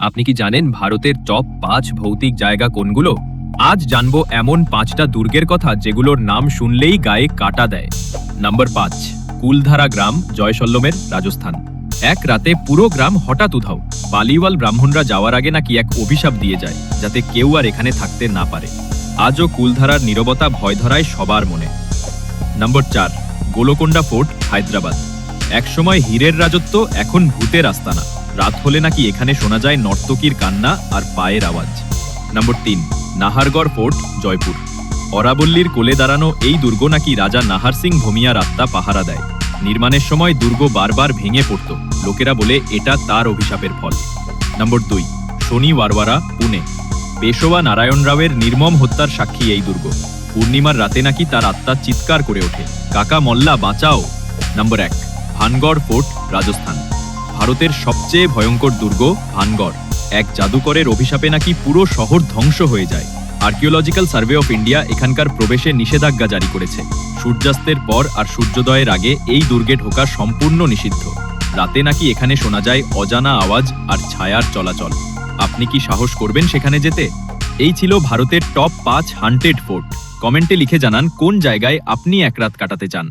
আপনি কি জানেন ভারতের টপ পাঁচ ভৌতিক জায়গা কোনগুলো? আজ জানব এমন পাঁচটা দুর্গের কথা যেগুলোর নাম শুনলেই গায়ে কাটা দেয়। নাম্বার পাঁচ, কুলধারা গ্রাম, জয়সল্লমের রাজস্থান। এক রাতে পুরো গ্রাম হঠাৎ উধাও। বালিওয়াল ব্রাহ্মণরা যাওয়ার আগে নাকি এক অভিশাপ দিয়ে যায়, যাতে কেউ আর এখানে থাকতে না পারে। আজও কুলধারার নীরবতা ভয় ধরায় সবার মনে। নম্বর চার, গোলকোন্ডা ফোর্ট, হায়দ্রাবাদ। একসময় হীরের রাজত্ব, এখন ভূতের আস্তানা। রাত হলে নাকি এখানে শোনা যায় নর্তকীর কান্না আর পায়ের আওয়াজ। নম্বর তিন, নাহারগড় ফোর্ট, জয়পুর। অরাবল্লীর কোলে দাঁড়ানো এই দুর্গ নাকি রাজা নাহার সিং ভূমিয়ার আত্মা পাহারা দেয়। নির্মাণের সময় দুর্গ বারবার ভেঙে পড়ত। লোকেরা বলে, এটা তার অভিশাপের ফল। নম্বর দুই, শনি ওয়ারওয়ারা, পুনে। পেশোয়া নারায়ণ রাওয়ের নির্মম হত্যার সাক্ষী এই দুর্গ। পূর্ণিমার রাতে নাকি তার আত্মা চিৎকার করে ওঠে। কাকা মল্লা, বাঁচাও। নম্বর এক, ভানগড় ফোর্ট, রাজস্থান। ভারতের সবচেয়ে ভয়ঙ্কর দুর্গ ভানগড়। এক জাদুকরের অভিশাপে নাকি পুরো শহর ধ্বংস হয়ে যায়। আর্কিওলজিক্যাল সার্ভে অফ ইন্ডিয়া এখানকার প্রবেশে নিষেধাজ্ঞা জারি করেছে। সূর্যাস্তের পর আর সূর্যোদয়ের আগে এই দুর্গে ঢোকা সম্পূর্ণ নিষিদ্ধ। রাতে নাকি এখানে শোনা যায় অজানা আওয়াজ আর ছায়ার চলাচল। আপনি কি সাহস করবেন সেখানে যেতে? এই ছিল ভারতের টপ পাঁচ হান্টেড ফোর্ট কমেন্টে লিখে জানান কোন জায়গায় আপনি এক রাত কাটাতে চান।